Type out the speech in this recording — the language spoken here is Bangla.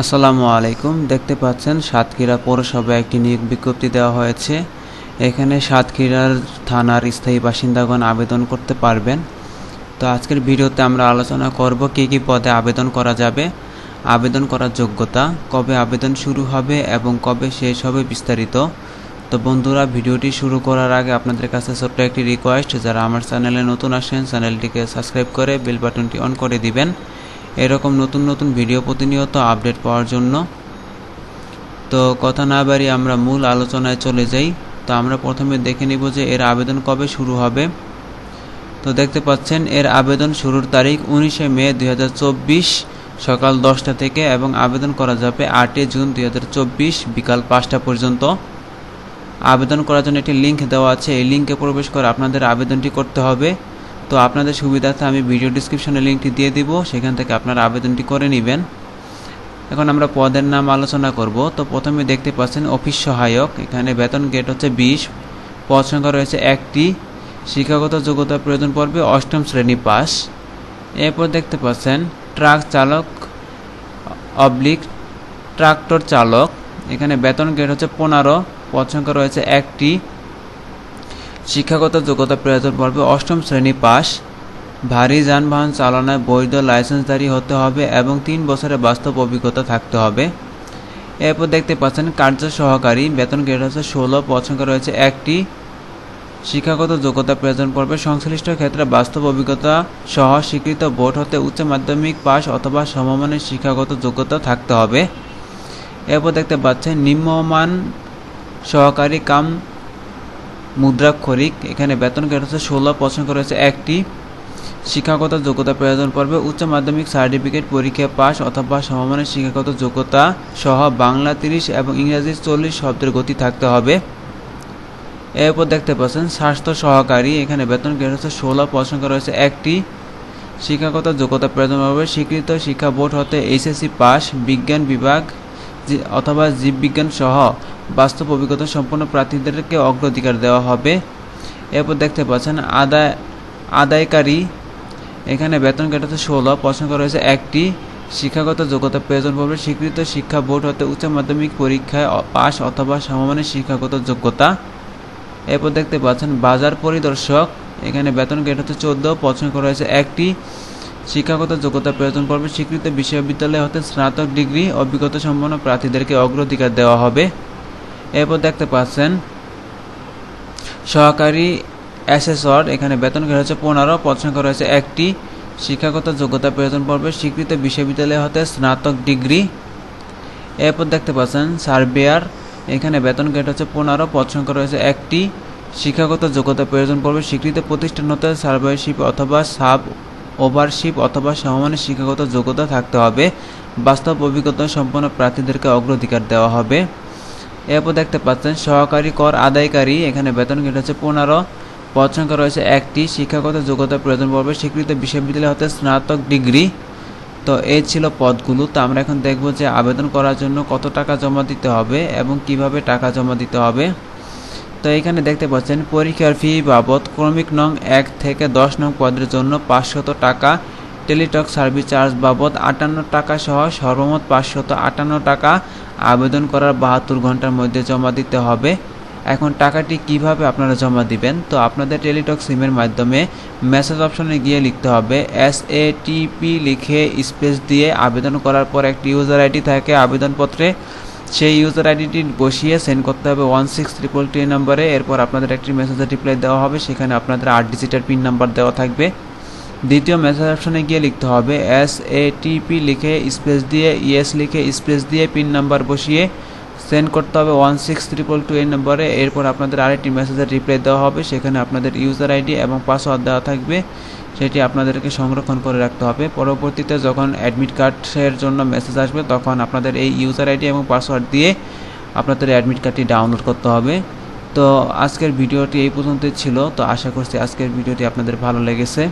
আসসালামু আলাইকুম। দেখতে পাচ্ছেন সাতক্ষীরা পৌরসভায় একটি নিয়োগ বিজ্ঞপ্তি দেওয়া হয়েছে। এখানে সাতক্ষীরার থানার স্থায়ী বাসিন্দাগণ আবেদন করতে পারবেন। তো আজকের ভিডিওতে আমরা আলোচনা করব কী কী পদে আবেদন করা যাবে, আবেদন করার যোগ্যতা, কবে আবেদন শুরু হবে এবং কবে শেষ হবে বিস্তারিত। তো বন্ধুরা, ভিডিওটি শুরু করার আগে আপনাদের কাছে ছোট্ট একটি রিকোয়েস্ট যারা আমার চ্যানেলে নতুন আসেন, চ্যানেলটিকে সাবস্ক্রাইব করে বেল বাটনটি অন করে দিবেন। এরকম নতুন নতুন ভিডিও প্রতিনিয়ত আপডেট পাওয়ার জন্য। তো কথা না বাড়ি আমরা মূল আলোচনায় চলে যাই। তো আমরা প্রথমে দেখে নিব যে এর আবেদন কবে শুরু হবে। তো দেখতে পাচ্ছেন, এর আবেদন শুরুর তারিখ উনিশে মে দুই হাজার চব্বিশ সকাল দশটা থেকে এবং আবেদন করা যাবে আটই জুন দুই হাজার চব্বিশ বিকাল পাঁচটা পর্যন্ত। আবেদন করার জন্য একটি লিঙ্ক দেওয়া আছে, এই লিঙ্কে প্রবেশ করে আপনাদের আবেদনটি করতে হবে। তো আপনাদের সুবিধার্থে আমি ভিডিও ডিসক্রিপশনে লিঙ্কটি দিয়ে দিব, সেখান থেকে আপনারা আবেদনটি করে নেবেন। এখন আমরা পদের নাম আলোচনা করব। তো প্রথমে দেখতে পাচ্ছেন অফিস সহায়ক, এখানে বেতন গেট হচ্ছে বিশ, পদ সংখ্যা রয়েছে একটি, শিক্ষাগত যোগ্যতা প্রয়োজন পড়বে অষ্টম শ্রেণি পাস। এরপর দেখতে পাচ্ছেন ট্রাক চালক, অবলিক ট্রাক্টর চালক, এখানে বেতন গেট হচ্ছে পনেরো, পদ সংখ্যা রয়েছে একটি শিক্ষাগত যোগ্যতা প্রয়োজন পড়বে অষ্টম শ্রেণি পাস ভারী যানবাহন চালনায় বৈধ লাইসেন্সধারী হতে হবে এবং তিন বছরের বাস্তব অভিজ্ঞতা থাকতে হবে। এরপর দেখতে পাচ্ছেন, কার্য সহকারী বেতন গ্রেড হচ্ছে ষোলো সংখ্যা রয়েছে একটি। শিক্ষাগত যোগ্যতা প্রয়োজন পড়বে সংশ্লিষ্ট ক্ষেত্রে বাস্তব অভিজ্ঞতা সহ স্বীকৃত বোর্ড হতে উচ্চ মাধ্যমিক পাস অথবা সমমানের শিক্ষাগত যোগ্যতা থাকতে হবে। এরপর দেখতে পাচ্ছেন, নিম্নমান সহকারী কাম মুদ্রাক্ষরিক, এখানে বেতন গ্রেড হচ্ছে ষোলো, পছন্দ রয়েছে একটি। শিক্ষাগত যোগ্যতা প্রয়োজন পড়বে উচ্চ মাধ্যমিক সার্টিফিকেট পরীক্ষা পাস অথবা সমমানের শিক্ষাগত যোগ্যতা সহ বাংলা তিরিশ এবং ইংরাজি চল্লিশ শব্দের গতি থাকতে হবে। এরপর দেখতে পাচ্ছেন, স্বাস্থ্য সহকারী, এখানে বেতন গ্রেড হচ্ছে ষোলো, পছন্দ রয়েছে একটি। শিক্ষাগত যোগ্যতা প্রয়োজন পড়বে স্বীকৃত শিক্ষা বোর্ড হতে এইচএসসি পাস বিজ্ঞান বিভাগ অথবা জীববিজ্ঞান সহ বাস্তব অভিজ্ঞতা সম্পন্ন প্রার্থীদেরকে অগ্রাধিকার দেওয়া হবে। এরপর দেখতে পাচ্ছেন, আদায়, আদায়কারী, এখানে বেতন কাটাতে ষোলো পছন্দ করা হয়েছে একটি, শিক্ষাগত যোগ্যতা প্রয়োজন পড়বে, স্বীকৃত শিক্ষা বোর্ড হতে উচ্চ মাধ্যমিক পরীক্ষায় পাস অথবা সমমানের শিক্ষাগত যোগ্যতা। এরপর দেখতে পাচ্ছেন, বাজার পরিদর্শক, এখানে বেতন গেট হচ্ছে চোদ্দ পছন্দ করা হয়েছে একটি, শিক্ষাগত যোগ্যতা প্রয়োজন পড়বে, স্বীকৃত বিশ্ববিদ্যালয় হতে স্নাতক ডিগ্রি, অভিজ্ঞতা সম্পন্ন প্রার্থীদেরকে অগ্রাধিকার দেওয়া হবে। এরপর দেখতে পাচ্ছেন, সহকারী অ্যাসেসর, এখানে বেতন গ্রেড হচ্ছে পনেরো, পদ সংখ্যা রয়েছে একটি। শিক্ষাগত যোগ্যতা প্রয়োজন পড়বে, স্বীকৃত বিশ্ববিদ্যালয় হতে স্নাতক ডিগ্রি। এরপর দেখতে পাচ্ছেন, সার্ভেয়ার, এখানে বেতন গ্রেড হচ্ছে পনেরো, পদ সংখ্যা রয়েছে একটি। শিক্ষাগত যোগ্যতা প্রয়োজন পড়বে, স্বীকৃত প্রতিষ্ঠান হতে সার্ভেয়ারশিপ অথবা সাব ওভারশিপ অথবা সমমানের শিক্ষাগত যোগ্যতা থাকতে হবে। বাস্তব অভিজ্ঞতা সম্পন্ন প্রার্থীদেরকে অগ্রাধিকার দেওয়া হবে। এরপর দেখতে পাচ্ছেন, সহকারী কর আদায়কারী, এখানে বেতন গেট হচ্ছে পনেরো, পদ সংখ্যা রয়েছে একটি, শিক্ষাগত যোগ্যতা প্রয়োজন পড়বে, স্বীকৃত বিশ্ববিদ্যালয় হতে স্নাতক ডিগ্রি। তো এই ছিল পদগুলো, তো আমরা এখন দেখব যে আবেদন করার জন্য কত টাকা জমা দিতে হবে এবং কীভাবে টাকা জমা দিতে হবে। তো এখানে দেখতে পাচ্ছেন, পরীক্ষার ফি বাবদ ক্রমিক নং এক থেকে দশ নং পদের জন্য পাঁচশত টাকা টেলিটক সার্ভিস চার্জ বাবদ আটান্ন টাকা সহ সর্বমোট পাঁচশত আটান্ন টাকা আবেদন করার বাহাত্তর ঘণ্টার মধ্যে জমা দিতে হবে। এখন টাকাটি কীভাবে আপনারা জমা দিবেন? তো আপনাদের টেলিটক সিমের মাধ্যমে মেসেজ অপশনে গিয়ে লিখতে হবে এস এ টিপি লিখে স্পেস দিয়ে আবেদন করার পর একটি ইউজার আইডি থাকে আবেদনপত্রে। সেই ইউজার আইডিটি বসিয়ে সেন্ড করতে হবে ওয়ান সিক্স ট্রিপল টু নম্বরে। এরপর আপনাদের একটি মেসেজের রিপ্লাই দেওয়া হবে, সেখানে আপনাদের আট ডিজিটের পিন নাম্বার দেওয়া থাকবে। দ্বিতীয় মেসেজ অপশনে গিয়ে লিখতে হবে এস এ টিপি লিখে স্পেস দিয়ে ইএস লিখে স্পেস দিয়ে পিন নাম্বার বসিয়ে সেন্ড করতে হবে ওয়ান সিক্স ট্রিপল টু এই নম্বরে। এরপর আপনাদের আরেকটি মেসেজের রিপ্লাই দেওয়া হবে, সেখানে আপনাদের ইউজার আইডি এবং পাসওয়ার্ড দেওয়া থাকবে, সেটি আপনাদেরকে সংরক্ষণ করে রাখতে হবে। পরবর্তীতে যখন অ্যাডমিট কার্ডের জন্য মেসেজ আসবে, তখন আপনাদের এই ইউজার আইডি এবং পাসওয়ার্ড দিয়ে আপনাদের অ্যাডমিট কার্ডটি ডাউনলোড করতে হবে। তো আজকের ভিডিওটি এই পর্যন্তই ছিল। তো আশা করছি আজকের ভিডিওটি আপনাদের ভালো লেগেছে।